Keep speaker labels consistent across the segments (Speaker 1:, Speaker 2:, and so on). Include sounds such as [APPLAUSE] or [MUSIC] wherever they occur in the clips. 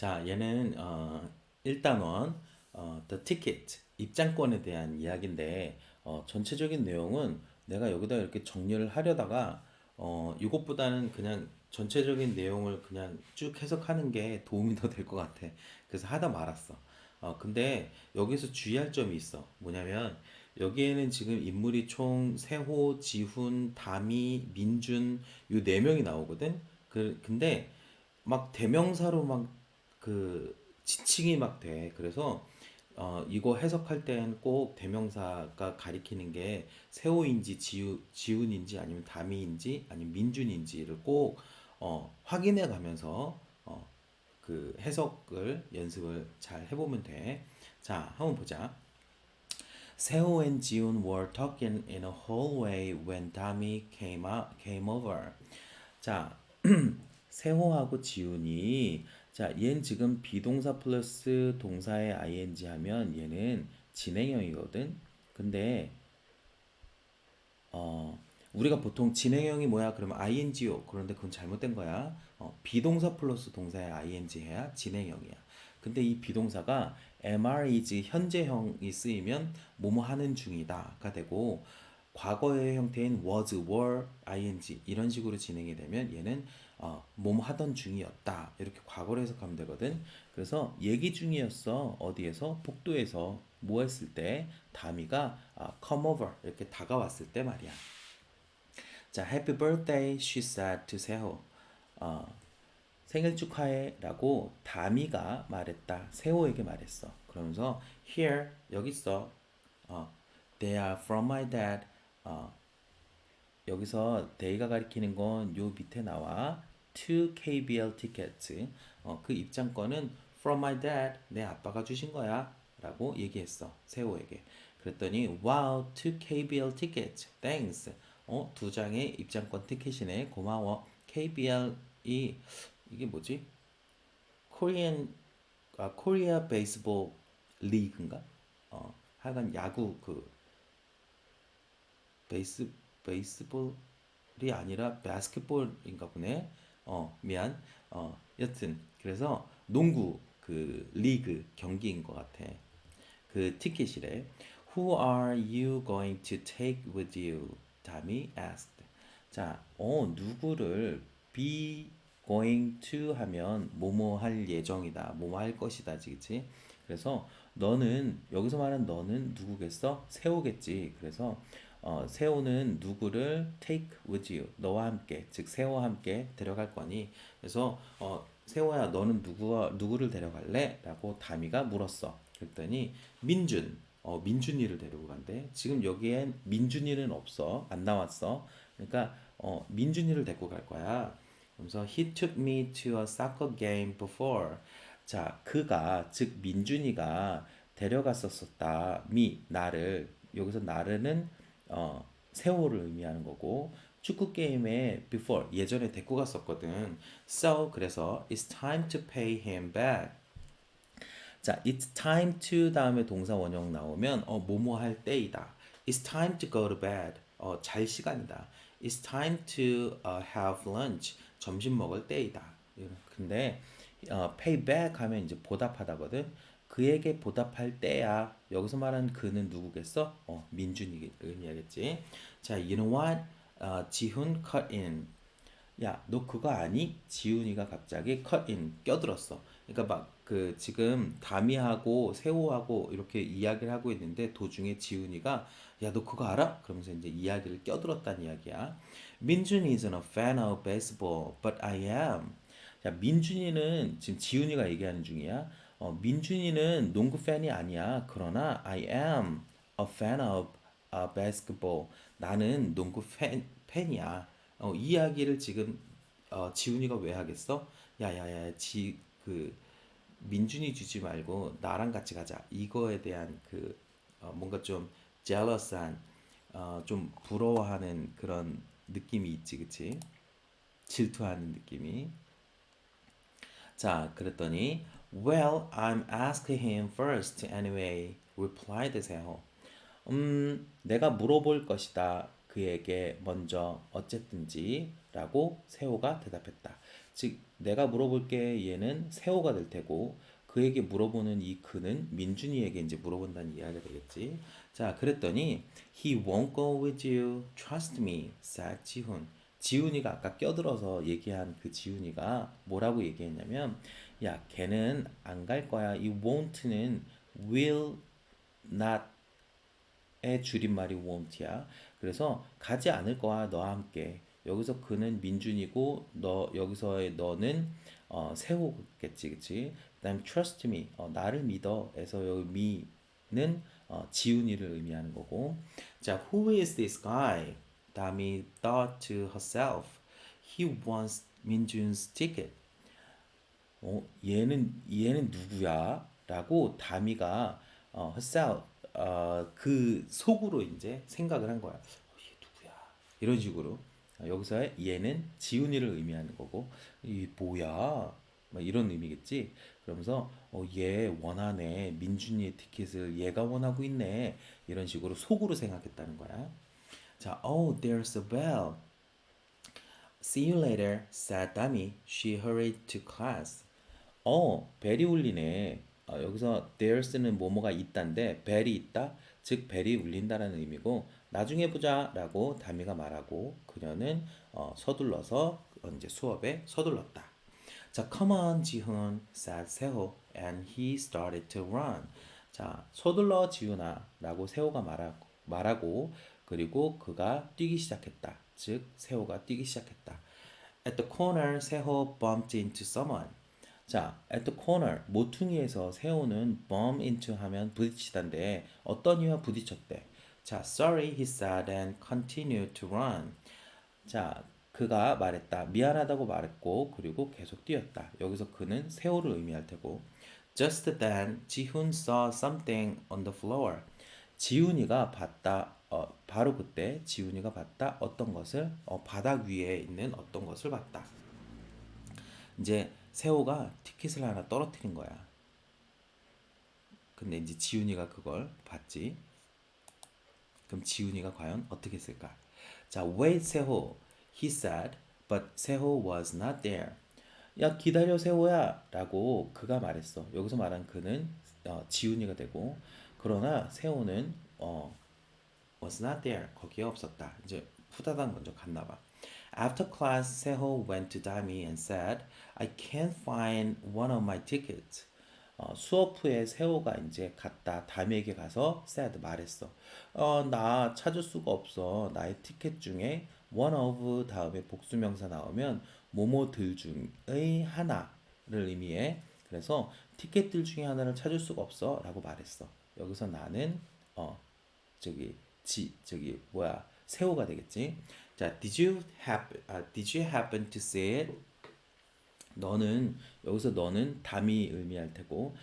Speaker 1: 자, 얘는 어, 1단원 어, the ticket 입장권에 대한 이야기인데 어, 전체적인 내용은 내가 여기다 이렇게 정리를 하려다가 어, 이것보다는 그냥 전체적인 내용을 그냥 쭉 해석하는 게 도움이 더 될 것 같아. 그래서 하다 말았어. 어, 근데 여기서 주의할 점이 있어. 뭐냐면 여기에는 지금 인물이 총 세호, 지훈, 다미, 민준 요 네 명이 나오거든. 그 근데 막 대명사로 막 그 지칭이 막 돼. 그래서 어, 이거 해석할 땐 꼭 대명사가 가리키는 게 세호인지 지우, 지훈인지 아니면 다미인지 아니면 민준인지를 꼭 어, 확인해 가면서 어, 그 해석을 연습을 잘 해보면 돼. 자, 한번 보자. Seo and Jiun were talking in a hallway when Dami came out, came over. 자, [CLEARS THROAT] 세호하고 지훈이 자, 얘는 지금 비동사 플러스 동사의 ing 하면 얘는 진행형이거든. 근데 어, 우리가 보통 진행형이 뭐야? 그러면 ing요. 그런데 그건 잘못된 거야. 어, 비동사 플러스 동사의 ing 해야 진행형이야. 근데 이 비동사가 mr is 현재형이 쓰이면 뭐뭐 하는 중이다가 되고 과거의 형태인 was, were, ing 이런 식으로 진행이 되면 얘는 어, 뭐뭐 하던 중이었다 이렇게 과거로 해석하면 되거든. 그래서 얘기 중이었어 어디에서 복도에서 뭐 했을 때 다미가 아, come over 이렇게 다가왔을 때 말이야. 자, happy birthday, she said to 세호. 어, 생일 축하해 라고 다미가 말했다. 세호에게 말했어. 그러면서 here 여기 있어. 어, they are from my dad. 어, 여기서 they가 가리키는 건 요 밑에 나와. two KBL tickets. 어, 그 입장권은 from my dad. 내 아빠가 주신 거야. 라고 얘기했어. 세호에게. 그랬더니 wow, two KBL tickets. Thanks. 어, 두 장의 입장권 티켓이네. 고마워. KBL이 이게 뭐지? 코리안 아 코리아 베이스볼 리그인가? 어, 하여간 야구 그 베이스 베이스볼이 아니라 바스켓볼인가 보네. 어, 미안. 어, 여튼 그래서 농구 그 리그 경기인 것 같아. 그 티켓이래. Who are you going to take with you? 담이 asked. 자, 어, 누구를 be going to 하면 뭐뭐 할 예정이다. 뭐뭐 할 것이다. 그치? 그래서 너는 여기서 말하는 너는 누구겠어? 세호겠지. 그래서 어, 세호는 누구를 take with you. 너와 함께, 즉 세호와 함께 데려갈 거니. 그래서 어, 세호야, 너는 누구와 누구를 데려갈래? 라고 다미가 물었어. 그랬더니 민준, 어, 민준이를 데리고 간대. 지금 여기엔 민준이는 없어. 안 나왔어. 그러니까 어, 민준이를 데리고 갈 거야. 그래서 he took me to a soccer game before. 자, 그가 즉 민준이가 데려갔었었다. 미 나를 여기서 나르는 어, 세호를 의미하는 거고 축구 게임에 before 예전에 데리고 갔었거든. So 그래서 it's time to pay him back. 자, it's time to 다음에 동사 원형 나오면 어 뭐뭐 할 때이다. It's time to go to bed. 어 잘 시간이다. It's time to uh, have lunch. 점심 먹을 때이다. 근데 어, pay back 하면 이제 보답하다거든. 그에게 보답할 때야. 여기서 말하는 그는 누구겠어? 어, 민준이겠지. 자, you know what? 어, 지훈 cut in. 야, 너 그거 아니? 지훈이가 갑자기 cut in 껴들었어. 그러니까 막 그 지금 다미하고 세호하고 이렇게 이야기를 하고 있는데 도중에 지훈이가 야, 너 그거 알아? 그러면서 이제 이야기를 껴들었다는 이야기야. 민준이 isn't a fan of baseball, but I am. 자, 민준이는 지금 지훈이가 얘기하는 중이야. 어, 민준이는 농구 팬이 아니야. 그러나 I am a fan of uh, basketball. 나는 농구 팬, 팬이야. 어, 이 이야기를 지금 어, 지훈이가 왜 하겠어? 야야야, 지 그 민준이 주지 말고 나랑 같이 가자. 이거에 대한 그 어, 뭔가 좀 jealous한 어, 좀 부러워하는 그런 느낌이 있지, 그치? 질투하는 느낌이. 자, 그랬더니 Well, I'm asking him first anyway. replied 세호. 음, 내가 물어볼 것이다. 그에게 먼저 어쨌든지 라고 세호가 대답했다. 즉 내가 물어볼게 얘는 세호가 될 테고 그에게 물어보는 이 그는 민준이에게 이제 물어본다는 이야기가 되겠지. 자, 그랬더니 he won't go with you. Trust me. said 지훈. 지훈이가 아까 껴들어서 얘기한 그 지훈이가 뭐라고 얘기했냐면 야, 걔는 안 갈 거야. 이 won't는 will not 의 줄임말이 won't야. 그래서 가지 않을 거야 너와 함께. 여기서 그는 민준이고 너 여기서의 너는 어, 세호겠지, 그치? 그다음 trust me, 어, 나를 믿어에서 여기 me는 어, 지훈이를 의미하는 거고. 자, who is this guy? 다미 thought to herself. He wants 민준's ticket. 어, 얘는 얘는 누구야? 라고 다미가 어, herself 어, 그 속으로 이제 생각을 한 거야. 어, 얘 누구야? 이런 식으로 어, 여기서의 얘는 지훈이를 의미하는 거고 이 뭐야? 막 이런 의미겠지. 그러면서 어, 얘 원하네. 민준이의 티켓을 얘가 원하고 있네. 이런 식으로 속으로 생각했다는 거야. 자, oh, there's a bell. See you later, said Dami. She hurried to class. 어, 벨이 울리네. 어, 여기서 there's는 뭐뭐가 있다인데 벨이 있다, 즉 벨이 울린다라는 의미고 나중에 보자라고 다미가 말하고 그녀는 어, 서둘러서 이제 수업에 서둘렀다. 자, come on, 지훈, said 세호, and he started to run. 자, 서둘러 지훈아라고 세호가 말하고, 말하고 그리고 그가 뛰기 시작했다. 즉 세호가 뛰기 시작했다. At the corner, 세호 bumped into someone. 자, at the corner 모퉁이에서 세호는 bump into 하면 부딪히다인데 어떤 이와 부딪혔대. 자, sorry he said and continued to run. 자, 그가 말했다. 미안하다고 말했고 그리고 계속 뛰었다. 여기서 그는 세호를 의미할 테고. Just then, 지훈 saw something on the floor. 지훈이가 봤다. 어, 바로 그때 지훈이가 봤다. 어떤 것을? 어, 바닥 위에 있는 어떤 것을 봤다. 이제 세호가 티켓을 하나 떨어뜨린 거야. 근데 이제 지훈이가 그걸 봤지. 그럼 지훈이가 과연 어떻게 했을까? 자, wait 세호. He said, but 세호 was not there. 야, 기다려 세호야. 라고 그가 말했어. 여기서 말한 그는 어, 지훈이가 되고, 그러나 세호는 어, was not there. 거기에 없었다. 이제 후다닥 먼저 갔나 봐. After class, Seho went to Dami and said, I can't find one of my tickets. 어, 수업 후에 세호가 이제 갔다 다미에게 가서 said 말했어. 어, 나 찾을 수가 없어. 나의 티켓 중에 one of 다음에 복수명사 나오면 뭐뭐들 중의 하나를 의미해. 그래서 티켓들 중에 하나를 찾을 수가 없어라고 말했어. 여기서 나는 어 저기 지 저기 뭐야 세호가 되겠지. 자, did you happen 아, did you happen to see it? 너는 여기서 너는 담이 의미할 테고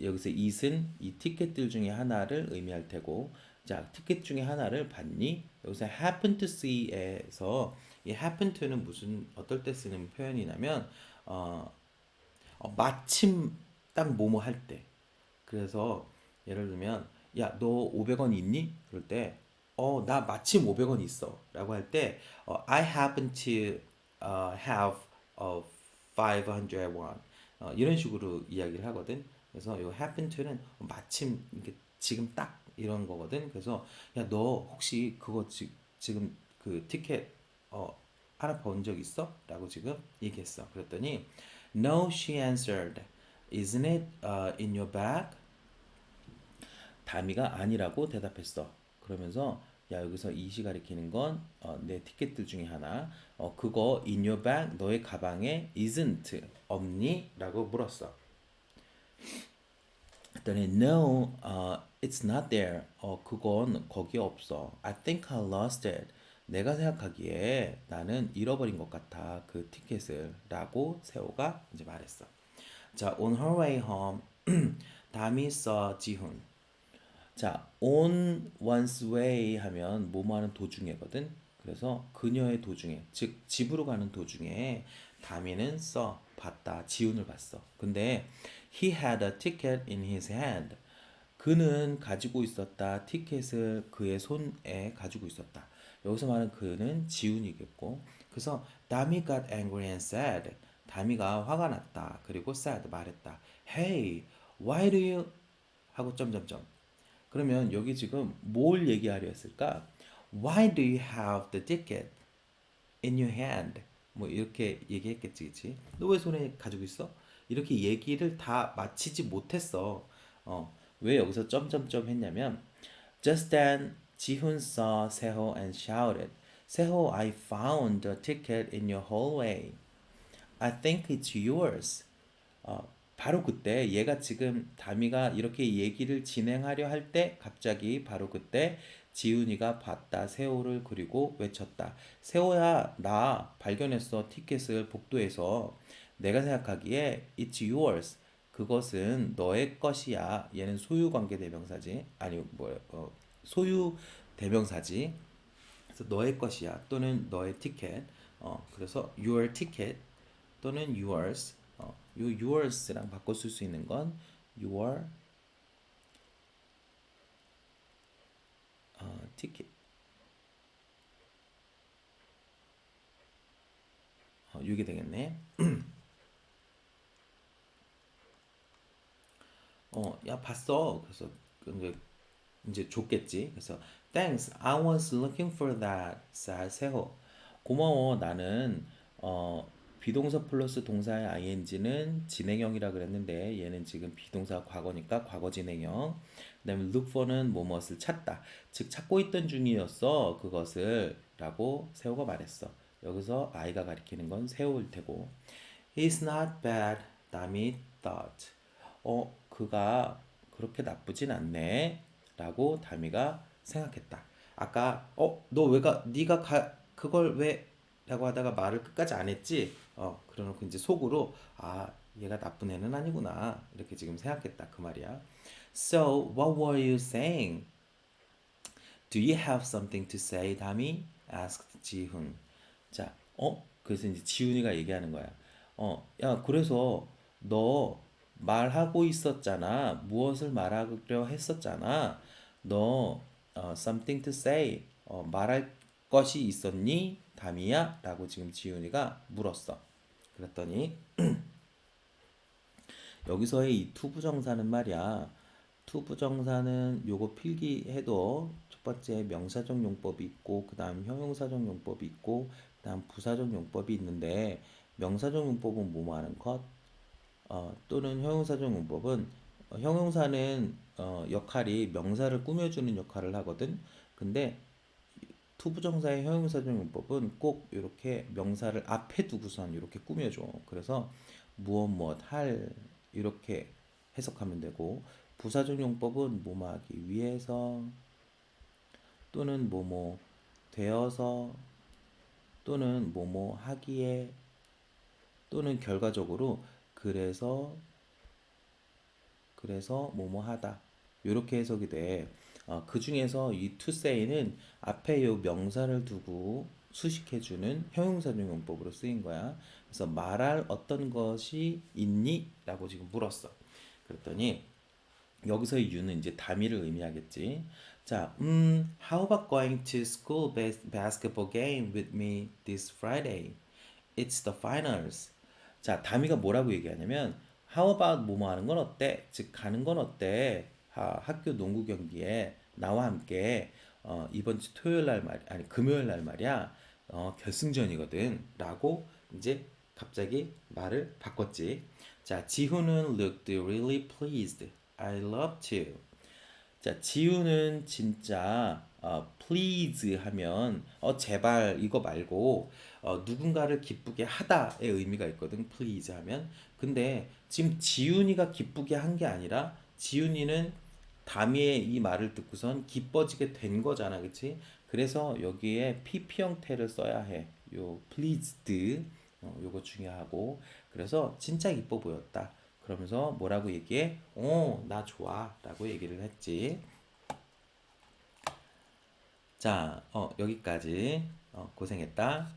Speaker 1: 여기서 it은 이 티켓들 중에 하나를 의미할 테고 자 티켓 중에 하나를 봤니? 여기서 happen to see에서 이 happen to는 무슨 어떨 때 쓰는 표현이냐면 어, 어 마침 딱 뭐뭐 할 때. 그래서 예를 들면 야 너 500원 있니? 그럴 때 어, 나 마침 500원 있어. 라고 할 때, 어, I happen to uh, have a 500 won. 어, 이런 식으로 이야기를 하거든. 그래서 이 happen to는 마침 이렇게 지금 딱 이런 거거든. 그래서 야, 너 혹시 그거 지, 지금 그 티켓 어, 하나 본 적 있어? 라고 지금 얘기했어. 그랬더니 No, she answered. Isn't it uh, in your bag? 다미가 아니라고 대답했어. 그러면서 야 여기서 이시 가리키는 건 어, 내 티켓들 중에 하나. 어, 그거 in your bag 너의 가방에 isn't 없니? 라고 물었어. 그랬더니 no 어, it's not there. 어, 그건 거기 없어. I think I lost it. 내가 생각하기에 나는 잃어버린 것 같아 그 티켓을 라고 세호가 이제 말했어. 자 on her way home [CLEARS THROAT] 다미 saw 지훈 자, on one's way 하면 뭐뭐 하는 도중에거든. 그래서 그녀의 도중에, 즉 집으로 가는 도중에 다미는 써 봤다. 지훈을 봤어. 근데 he had a ticket in his hand. 그는 가지고 있었다. 티켓을 그의 손에 가지고 있었다. 여기서 말하는 그는 지훈이겠고. 그래서 다미 got angry and said. 다미가 화가 났다. 그리고 said 말했다. Hey, why do you 하고 점점점. 그러면 여기 지금 뭘 얘기하려 했을까? Why do you have the ticket in your hand? 뭐 이렇게 얘기했겠지, 그치? 너 왜 손에 가지고 있어? 이렇게 얘기를 다 마치지 못했어. 어, 왜 여기서 점점점 했냐면 Just then, 지훈 saw 세호 and shouted, 세호, I found a ticket in your hallway. I think it's yours. 어, 바로 그때 얘가 지금 다미가 이렇게 얘기를 진행하려 할 때 갑자기 바로 그때 지훈이가 봤다 세호를 그리고 외쳤다. 세호야 나 발견했어 티켓을 복도에서 내가 생각하기에 it's yours. 그것은 너의 것이야. 얘는 소유 관계 대명사지. 아니 뭐 어, 소유 대명사지. 그래서 너의 것이야 또는 너의 티켓. 어 그래서 your ticket 또는 yours. 어, 요 yours랑 바꿔 쓸 수 있는 건 your 어, ticket. 어, 이게 되겠네. [CLEARS THROAT] 어, 야 봤어. 그래서 이제 이제 줬겠지. 그래서 thanks. I was looking for that. 쌀 세호. 고마워. 나는 어 비동사 플러스 동사의 ing는 진행형이라 그랬는데 얘는 지금 비동사 과거니까 과거 진행형. 그다음에 look for는 뭐뭇을 찾다. 즉 찾고 있던 중이었어. 그것을 라고 세호가 말했어. 여기서 I가 가리키는 건 세호일 테고. He's not bad. 남이 thought. 어, 그가 그렇게 나쁘진 않네. 라고 다미가 생각했다. 아까 어, 너 왜가 네가 가 그걸 왜 라고 하다가 말을 끝까지 안 했지? 어, 그러놓고 이제 속으로 아, 얘가 나쁜 애는 아니구나. 이렇게 지금 생각했다. 그 말이야. So, what were you saying? Do you have something to say, 다미? asked 지훈. 자, 어? 그래서 이제 지훈이가 얘기하는 거야. 어, 야, 그래서 너 말하고 있었잖아. 무엇을 말하려 했었잖아. 너 어, something to say. 어, 말할 것이 있었니? 담이야? 라고 지금 지훈이가 물었어. 그랬더니 [CLEARS THROAT] 여기서의 이 투부정사는 말이야. 투부정사는 요거 필기해도 첫 번째 명사적 용법이 있고 그 다음 형용사적 용법이 있고 그 다음 부사적 용법이 있는데 명사적 용법은 뭐뭐 하는 것 어, 또는 형용사적 용법은 어, 형용사는 어, 역할이 명사를 꾸며주는 역할을 하거든. 근데 투부정사의 형용사적 용법은 꼭 이렇게 명사를 앞에 두고선 이렇게 꾸며줘. 그래서 무엇 무엇 할 이렇게 해석하면 되고 부사적 용법은 뭐뭐 하기 위해서 또는 뭐뭐 되어서 또는 뭐뭐 하기에 또는 결과적으로 그래서 그래서 뭐뭐 하다 이렇게 해석이 돼. 어, 그 중에서 이 to say는 앞에 요 명사를 두고 수식해주는 형용사적 용법으로 쓰인 거야. 그래서 말할 어떤 것이 있니? 라고 지금 물었어. 그랬더니 여기서의 you는 이제 담의를 의미하겠지. 자, 음, how about going to school bas- basketball game with me this Friday? It's the finals. 자, 담의가 뭐라고 얘기하냐면 how about 뭐뭐 하는 건 어때? 즉 가는 건 어때? 하, 학교 농구 경기에 나와 함께 어, 이번 주 토요일 날 말, 아니 금요일 날 말이야. 어, 결승전이거든. 라고 이제 갑자기 말을 바꿨지. 자, 지훈은 looked really pleased. I love to. 자, 지우는 진짜 어, please 하면 어 제발 이거 말고 어, 누군가를 기쁘게 하다의 의미가 있거든. please 하면. 근데 지금 지훈이가 기쁘게 한 게 아니라 지훈이는 다미의 이 말을 듣고선 기뻐지게 된 거잖아. 그치? 그래서 여기에 PP 형태를 써야 해. 요 pleased 어, 요거 중요하고 그래서 진짜 이뻐 보였다. 그러면서 뭐라고 얘기해? 어, 나 좋아. 라고 얘기를 했지. 자, 어, 여기까지. 어, 고생했다.